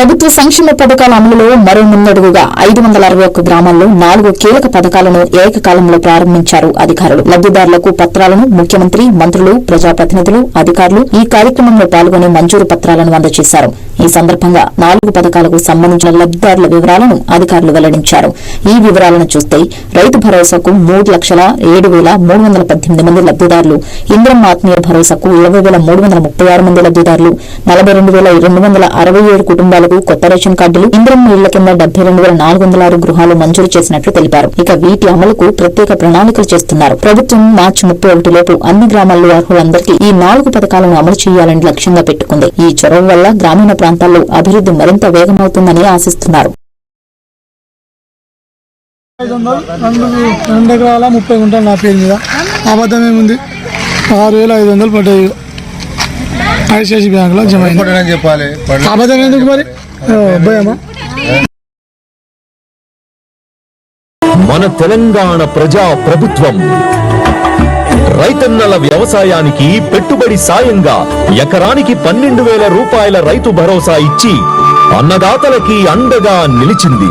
ప్రభుత్వ సంక్షేమ పథకాల అమలులో మరో ముందడుగుగా ఐదు వందల అరవై ఒక్క గ్రామాల్లో నాలుగు కీలక పథకాలను ఏకకాలంలో ప్రారంభించారు అధికారులు. లబ్దిదారులకు పత్రాలను ముఖ్యమంత్రి మంత్రులు ప్రజాప్రతినిధులు అధికారులు ఈ కార్యక్రమంలో పాల్గొని మంజూరు పత్రాలను అందజేశారు. ఈ సందర్భంగా నాలుగు పథకాలకు సంబంధించిన లబ్దిదారుల వివరాలను అధికారులు వెల్లడించారు. ఈ వివరాలను చూస్తే రైతు భరోసాకు మూడు లక్షల ఏడు వేల మూడు వందల పద్దెనిమిది మంది లబ్దిదారులు ఇంద్రం ఆత్మీయ భరోసాకు ఇరవై వేల మూడు వందల ముప్పై ఆరు మంది లబ్దిదారులు నలభై రెండు వేల రెండు వందల అరవై ఏడు కుటుంబాలకు కొత్త రేషన్ కార్డులు ఇంద్రం ఇళ్ళ కింద డెబ్బై రెండు వేల నాలుగు వందల ఆరు గృహాలు మంజూరు చేసినట్లు తెలిపారు. ఇక వీటి అమలుకు ప్రత్యేక ప్రణాళికలు చేస్తున్నారు. ప్రభుత్వం మార్చి ముప్పై ఒకటి లోపు అన్ని గ్రామాల్లో అర్హులందరికీ ఈ నాలుగు పథకాలను అమలు చేయాలని లక్ష్యంగా పెట్టుకుంది. ఈ చొరవ వల్ల గ్రామీణ ప్రాంతాల్లో అభివృద్ధి మరింత వేగమవుతుందని ఆశిస్తున్నారు. రెండు ఎకరాల ముప్పై గుంటలు నా పేరు మీద. అబద్ధం ఏముంది? ఆరు వేల ఐదు వందలు పడ్డాయి. ఐసిఐసి బ్యాంకులో జమ అయింది. పడనని చెప్పాలి? అబద్ధం ఎందుకు మరి? భయమా? మన తెలంగాణ ప్రజా ప్రభుత్వం రైతన్నల వ్యవసాయానికి పెట్టుబడి సాయంగా ఎకరానికి పన్నెండు వేల రూపాయల రైతు భరోసా ఇచ్చి అన్నదాతలకి అండగా నిలిచింది.